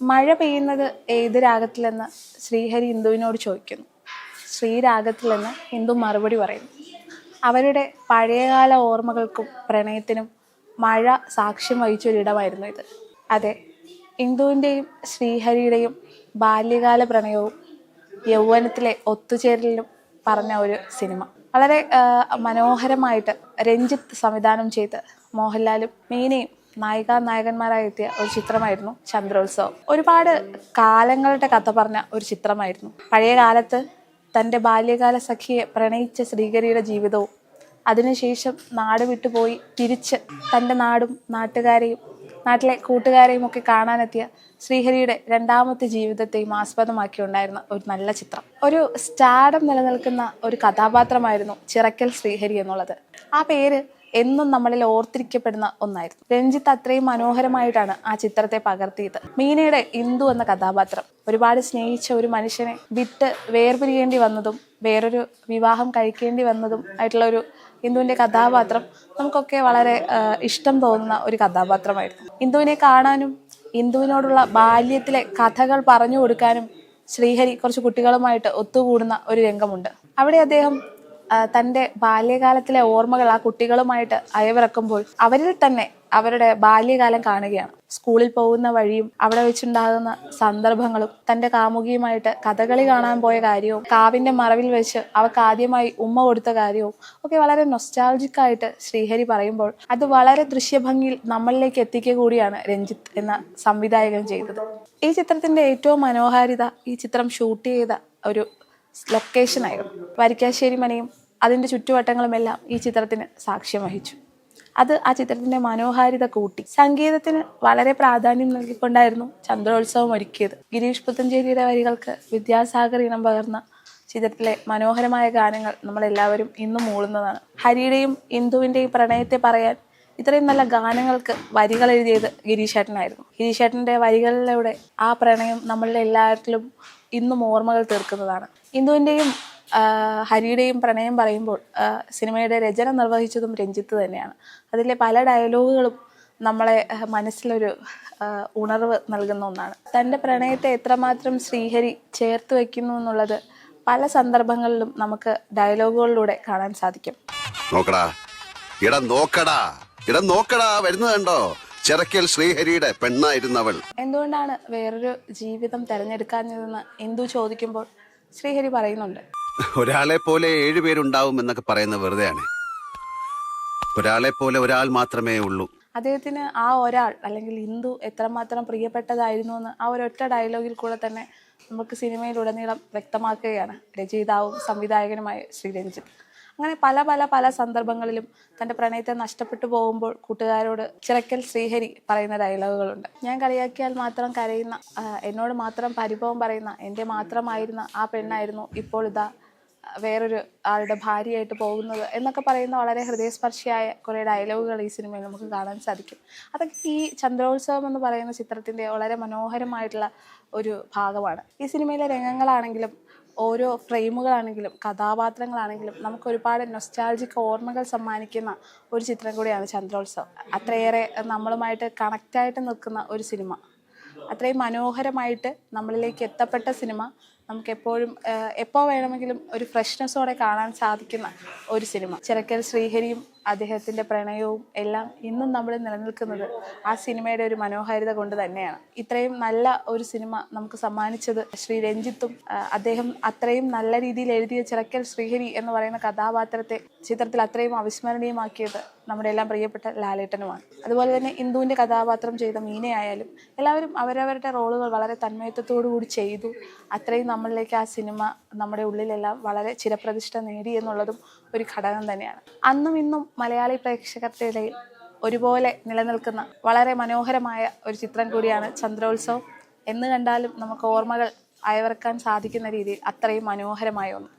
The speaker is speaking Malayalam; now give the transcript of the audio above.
മഴ പെയ്യുന്നത് ഏത് രാഗത്തിലെന്ന് ശ്രീഹരി ഹിന്ദുവിനോട് ചോദിക്കുന്നു. ശ്രീരാഗത്തിലെന്ന് ഹിന്ദു മറുപടി പറയുന്നു. അവരുടെ പഴയകാല ഓർമ്മകൾക്കും പ്രണയത്തിനും മഴ സാക്ഷ്യം വഹിച്ചൊരിടമായിരുന്നു ഇത്. അതെ ഇന്ദുവിന്റെയും ശ്രീഹരിയുടെയും ബാല്യകാല പ്രണയവും യൗവനത്തിലെ ഒത്തുചേരലിലും പറഞ്ഞ ഒരു സിനിമ. വളരെ മനോഹരമായിട്ട് രഞ്ജിത്ത് സംവിധാനം ചെയ്ത് മോഹൻലാലും മീനയും നായികാ നായകന്മാരായി എത്തിയ ഒരു ചിത്രമായിരുന്നു ചന്ദ്രോത്സവം. ഒരുപാട് കാലങ്ങളുടെ കഥ പറഞ്ഞ ഒരു ചിത്രമായിരുന്നു. പഴയ കാലത്ത് തന്റെ ബാല്യകാല സഖിയെ പ്രണയിച്ച ശ്രീകരിയുടെ ജീവിതവും അതിനുശേഷം നാട് വിട്ടുപോയി തിരിച്ച് തന്റെ നാടും നാട്ടുകാരെയും നാട്ടിലെ കൂട്ടുകാരെയും ഒക്കെ കാണാനെത്തിയ ശ്രീഹരിയുടെ രണ്ടാമത്തെ ജീവിതത്തെയും ആസ്പദമാക്കിയുണ്ടായിരുന്ന ഒരു നല്ല ചിത്രം. ഒരു സ്റ്റാഡം നിലനിൽക്കുന്ന ഒരു കഥാപാത്രമായിരുന്നു ചിറക്കൽ ശ്രീഹരി എന്നുള്ളത്. ആ പേര് എന്നും നമ്മളിൽ ഓർത്തിരിക്കപ്പെടുന്ന ഒന്നായിരുന്നു. രഞ്ജിത്ത് അത്രയും മനോഹരമായിട്ടാണ് ആ ചിത്രത്തെ പകർത്തിയത്. മീനയുടെ ഇന്ദു എന്ന കഥാപാത്രം. ഒരുപാട് സ്നേഹിച്ച ഒരു മനുഷ്യനെ വിട്ട് വേർപിരിയേണ്ടി വന്നതും വേറൊരു വിവാഹം കഴിക്കേണ്ടി വന്നതും ആയിട്ടുള്ള ഒരു ഇന്ദുവിന്റെ കഥാപാത്രം നമുക്കൊക്കെ വളരെ ഇഷ്ടം തോന്നുന്ന ഒരു കഥാപാത്രമായിരുന്നു. ഇന്ദുവിനെ കാണാനും ഇന്ദുവിനോടുള്ള ബാല്യത്തിലെ കഥകൾ പറഞ്ഞു കൊടുക്കാനും ശ്രീഹരി കുറച്ച് കുട്ടികളുമായിട്ട് ഒത്തുകൂടുന്ന ഒരു രംഗമുണ്ട്. അവിടെ അദ്ദേഹം തന്റെ ബാല്യകാലത്തിലെ ഓർമ്മകൾ ആ കുട്ടികളുമായിട്ട് അയവിറക്കുമ്പോൾ അവരിൽ തന്നെ അവരുടെ ബാല്യകാലം കാണുകയാണ്. സ്കൂളിൽ പോകുന്ന വഴിയും അവിടെ വെച്ചുണ്ടാകുന്ന സന്ദർഭങ്ങളും തന്റെ കാമുകിയുമായിട്ട് കഥകളി കാണാൻ പോയ കാര്യവും കാവിന്റെ മറവിൽ വെച്ച് അവർക്ക് ആദ്യമായി ഉമ്മ കൊടുത്ത കാര്യവും ഒക്കെ വളരെ നൊസ്റ്റാൾജിക് ആയിട്ട് ശ്രീഹരി പറയുമ്പോൾ അത് വളരെ ദൃശ്യഭംഗിയിൽ നമ്മളിലേക്ക് എത്തിക്കുക കൂടിയാണ് രഞ്ജിത്ത് എന്ന സംവിധായകൻ ചെയ്തത്. ഈ ചിത്രത്തിന്റെ ഏറ്റവും മനോഹാരിത ഈ ചിത്രം ഷൂട്ട് ചെയ്ത ഒരു ലൊക്കേഷനായിരുന്നു വരിക്കാശ്ശേരി മനയും അതിന്റെ ചുറ്റുവട്ടങ്ങളുമെല്ലാം ഈ ചിത്രത്തിന് സാക്ഷ്യം വഹിച്ചു. അത് ആ ചിത്രത്തിന്റെ മനോഹാരിത കൂട്ടി. സംഗീതത്തിന് വളരെ പ്രാധാന്യം നൽകിക്കൊണ്ടായിരുന്നു ചന്ദ്രോത്സവം ഒരുക്കിയത്. ഗിരീഷ് പുത്തഞ്ചേരിയുടെ വരികൾക്ക് വിദ്യാസാഗർ ഇനം പകർന്ന ചിത്രത്തിലെ മനോഹരമായ ഗാനങ്ങൾ നമ്മളെല്ലാവരും ഇന്നും മൂളുന്നതാണ്. ഹരിയുടെയും ഇന്ദുവിന്റെയും പ്രണയത്തെ പറയാൻ ഇത്രയും നല്ല ഗാനങ്ങൾക്ക് വരികൾ എഴുതിയത് ഗിരീഷേട്ടനായിരുന്നു. ഗിരീഷേട്ടന്റെ വരികളിലൂടെ ആ പ്രണയം നമ്മളുടെ എല്ലാവരിലും ഇന്നും ഓർമ്മകൾ തീർക്കുന്നതാണ്. ഇന്ദുവിന്റെയും ഹരിയുടെയും പ്രണയം പറയുമ്പോൾ സിനിമയുടെ രചന നിർവഹിച്ചതും രഞ്ജിത്ത് തന്നെയാണ്. അതിലെ പല ഡയലോഗുകളും നമ്മളെ മനസ്സിലൊരു ഉണർവ് നൽകുന്ന ഒന്നാണ്. തന്റെ പ്രണയത്തെ എത്രമാത്രം ശ്രീഹരി ചേർത്ത് വയ്ക്കുന്നു എന്നുള്ളത് പല സന്ദർഭങ്ങളിലും നമുക്ക് ഡയലോഗുകളിലൂടെ കാണാൻ സാധിക്കും. നോക്കടാ. നോക്കടാ. ഇട നോക്കടാ വരുന്നത് കണ്ടോ? ചിറക്കൽ ശ്രീഹരിയുടെ പെണ്ണായിരുന്നവൾ. എന്തുകൊണ്ടാണ് വേറൊരു ജീവിതം തെരഞ്ഞെടുക്കാഞ്ഞതെന്ന് എന്തു ചോദിക്കുമ്പോൾ ശ്രീഹരി പറയുന്നുണ്ട്? ഒരാളെ പോലെ ഏഴുപേരുണ്ടാവും എന്നൊക്കെ പറയുന്ന വെറുതെയാണ്. ഒരാളെ പോലെ ഒരാൾ മാത്രമേ ഉള്ളൂ. അദ്ദേഹത്തിന് ആ ഒരാൾ അല്ലെങ്കിൽ ഹിന്ദു എത്രമാത്രം പ്രിയപ്പെട്ടതായിരുന്നു എന്ന് ആ ഒരൊറ്റ ഡയലോഗിൽ കൂടെ തന്നെ നമുക്ക് സിനിമയിലുടനീളം വ്യക്തമാക്കുകയാണ് രചയിതാവും സംവിധായകനുമായ ശ്രീ രഞ്ജിത്ത് അങ്ങനെ പല പല പല സന്ദർഭങ്ങളിലും തന്റെ പ്രണയത്തെ നഷ്ടപ്പെട്ടു പോകുമ്പോൾ കൂട്ടുകാരോട് ചിറക്കൽ ശ്രീഹരി പറയുന്ന ഡയലോഗുകളുണ്ട്. ഞാൻ കളിയാക്കിയാൽ മാത്രം കരയുന്ന എന്നോട് മാത്രം പരിഭവം പറയുന്ന എന്റെ മാത്രമായിരുന്ന ആ പെണ്ണായിരുന്നു ഇപ്പോൾ ഇതാ വേറൊരു ആളുടെ ഭാര്യയായിട്ട് പോകുന്നത് എന്നൊക്കെ പറയുന്ന വളരെ ഹൃദയസ്പർശിയായ കുറേ ഡയലോഗുകൾ ഈ സിനിമയിൽ നമുക്ക് കാണാൻ സാധിക്കും. അതൊക്കെ ഈ ചന്ദ്രോത്സവം എന്ന് പറയുന്ന ചിത്രത്തിന്റെ വളരെ മനോഹരമായിട്ടുള്ള ഒരു ഭാഗമാണ്. ഈ സിനിമയിലെ രംഗങ്ങളാണെങ്കിലും ഓരോ ഫ്രെയിമുകളാണെങ്കിലും കഥാപാത്രങ്ങളാണെങ്കിലും നമുക്ക് ഒരുപാട് നൊസ്റ്റാൾജിക് ഓർമ്മകൾ സമ്മാനിക്കുന്ന ഒരു ചിത്രം കൂടിയാണ് ചന്ദ്രോത്സവം. അത്രയേറെ നമ്മളുമായിട്ട് കണക്റ്റായിട്ട് നിൽക്കുന്ന ഒരു സിനിമ. അത്രയും മനോഹരമായിട്ട് നമ്മളിലേക്ക് എത്തപ്പെട്ട സിനിമ. നമുക്ക് എപ്പോഴും എപ്പോൾ വേണമെങ്കിലും ഒരു ഫ്രഷ്നെസ്സോടെ കാണാൻ സാധിക്കുന്ന ഒരു സിനിമ. ചിറക്കൽ ശ്രീഹരിയും അദ്ദേഹത്തിന്റെ പ്രണയവും എല്ലാം ഇന്നും നമ്മൾ നിലനിൽക്കുന്നത് ആ സിനിമയുടെ ഒരു മനോഹാരിത കൊണ്ട് തന്നെയാണ്. ഇത്രയും നല്ല ഒരു സിനിമ നമുക്ക് സമ്മാനിച്ചത് ശ്രീ രഞ്ജിത്തും അദ്ദേഹം അത്രയും നല്ല രീതിയിൽ എഴുതിയ ചിറക്കൽ ശ്രീഹരി എന്ന് പറയുന്ന കഥാപാത്രത്തെ ചിത്രത്തിൽ അത്രയും അവിസ്മരണീയമാക്കിയത് നമ്മുടെ എല്ലാം പ്രിയപ്പെട്ട ലാലേട്ടനുമാണ്. അതുപോലെ തന്നെ ഇന്ദുവിന്റെ കഥാപാത്രം ചെയ്ത മീനയായാലും എല്ലാവരും അവരവരുടെ റോളുകൾ വളരെ തന്മയത്വത്തോടു കൂടി ചെയ്തു. അത്രയും നമ്മളിലേക്ക് ആ സിനിമ നമ്മുടെ ഉള്ളിലെല്ലാം വളരെ ചിരപ്രതിഷ്ഠ നേടി എന്നുള്ളതും ഒരു ഘടകം തന്നെയാണ്. അന്നും ഇന്നും മലയാളി പ്രേക്ഷകരുടെ ഇടയിൽ ഒരുപോലെ നിലനിൽക്കുന്ന വളരെ മനോഹരമായ ഒരു ചിത്രം കൂടിയാണ് ചന്ദ്രോത്സവം. എന്ന് കണ്ടാലും നമുക്ക് ഓർമ്മകൾ അയവിറക്കാൻ സാധിക്കുന്ന രീതിയിൽ അത്രയും മനോഹരമായ ഒന്ന്.